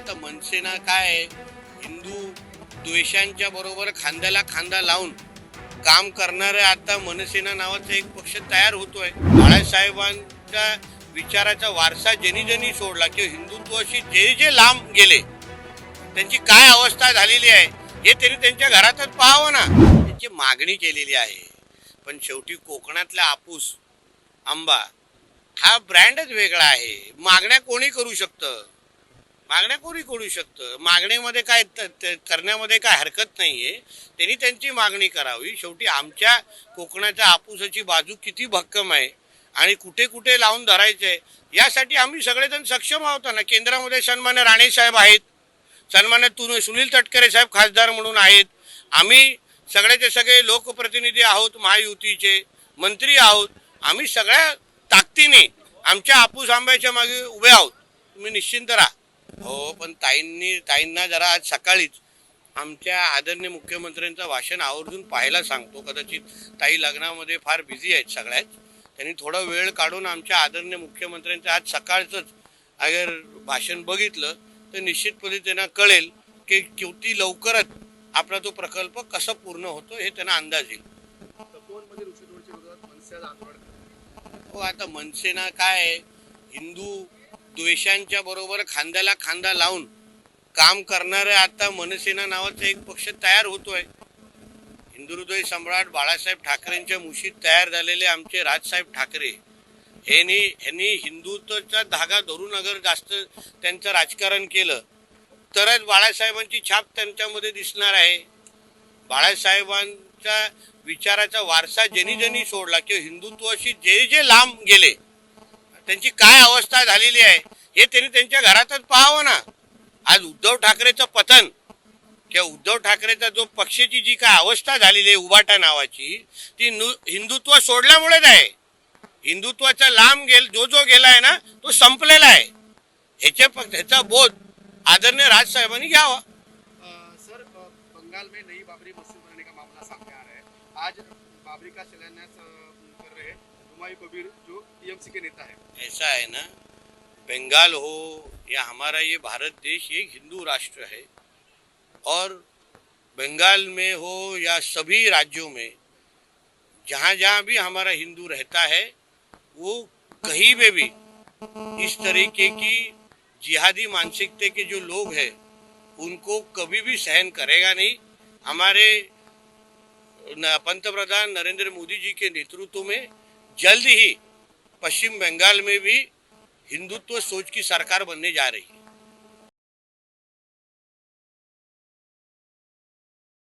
आता मनसेना काय आहे, हिंदू द्वेषांच्या बरोबर खांद्याला खांदा लावून काम करणारे आता मनसेना नावाचा एक पक्ष तयार होतोय. बाळासाहेबांच्या विचाराचा वारसा ज्यांनी ज्यांनी सोडला किंवा हिंदुत्वाशी जे जे लांब गेले त्यांची काय अवस्था झालेली आहे हे त्यांनी त्यांच्या घरातच पाहावं ना. त्यांची मागणी केलेली आहे. पण शेवटी कोकणातला आपूस आंबा हा ब्रँडच वेगळा आहे. मागण्या कोणी करू शकतं? मागण्या कोणी करू शकतं? मागणीमध्ये काय करण्यामध्ये काय हरकत नाही आहे त्यांनी त्यांची मागणी करावी. शेवटी आमच्या कोकणाच्या आपूसाची बाजू किती भक्कम आहे आणि कुठे कुठे लावून धरायचं आहे यासाठी आम्ही सगळेजण सक्षम आहोत ना. केंद्रामध्ये सन्मान्य राणे साहेब आहेत. सन्मान्य तु सुनील तटकरे साहेब खासदार म्हणून आहेत. आम्ही सगळ्याचे सगळे लोकप्रतिनिधी आहोत महायुतीचे मंत्री आहोत. आम्ही सगळ्या ताकदीने आमच्या आपूस आंब्याच्या मागे उभे आहोत. तुम्ही निश्चिंत राहा. हो पण ताईंनी ताईंना जरा आज सकाळीच आमच्या आदरणीय मुख्यमंत्र्यांचं भाषण आवर्जून पाहायला सांगतो. कदाचित ताई लग्नामध्ये फार बिझी आहेत सगळ्याच. त्यांनी थोडा वेळ काढून आमच्या आदरणीय मुख्यमंत्र्यांचं आज सकाळचंच अगर भाषण बघितलं तर निश्चितपणे त्यांना कळेल की किती लवकरच आपला तो प्रकल्प कसा पूर्ण होतो हे त्यांना अंदाज येईल. हो आता मनसेना काय हिंदू द्वेषांच्या बरोबर खांद्याला खांदा लावून काम करणारे आता मनसेना नावाचा एक पक्ष तयार होतोय. हिंदुहृदय सम्राट बाळासाहेब ठाकरेंच्या मुशीत तयार झालेले आमचे राजसाहेब ठाकरे ह्यांनी ह्यांनी हिंदुत्वाचा धागा धरून अगर जास्त त्यांचं राजकारण केलं तरच बाळासाहेबांची छाप त्यांच्यामध्ये दिसणार आहे. बाळासाहेबांच्या विचाराचा वारसा ज्यांनी ज्यांनी सोडला किंवा हिंदुत्वाशी जे जे लांब गेले त्यांची काय अवस्था झालेली आहे हे त्यांनी त्यांच्या घरातच पाहावं ना. आज उद्धव ठाकरेचं पतन किंवा उद्धव ठाकरेचा जो पक्षाची जी काय अवस्था झालेली आहे उबाटा नावाची ती नु हिंदुत्व सोडल्यामुळेच आहे. हिंदुत्वाचा लांब गेल जो जो गेला आहे ना तो संपलेला आहे. ह्याच्या प- ह्याचा बोध आदरणीय राजसाहेबांनी घ्यावा. सर बंगाल में नई बाबरी मस्जिद बनाने का मामला सामने आ रहा है. आज बाबरी का शिलान्यास कर रहे हुमायूं कबीर जो टीएमसी के नेता है। ऐसा है ना, बंगाल हो या हमारा ये भारत देश एक हिंदू राष्ट्र है, और बंगाल में हो या सभी राज्यों में जहाँ जहाँ भी हमारा हिंदू रहता है, वो कहीं पे भी इस तरीके की जिहादी मानसिकता के जो लोग हैं, उनको कभी भी सहन करेगा नहीं। हमारे पंतप्रधान नरेंद्र मोदी जी के नेतृत्व में जल्द ही पश्चिम बंगाल में भी हिंदुत्व सोच की सरकार बनने जा रही है।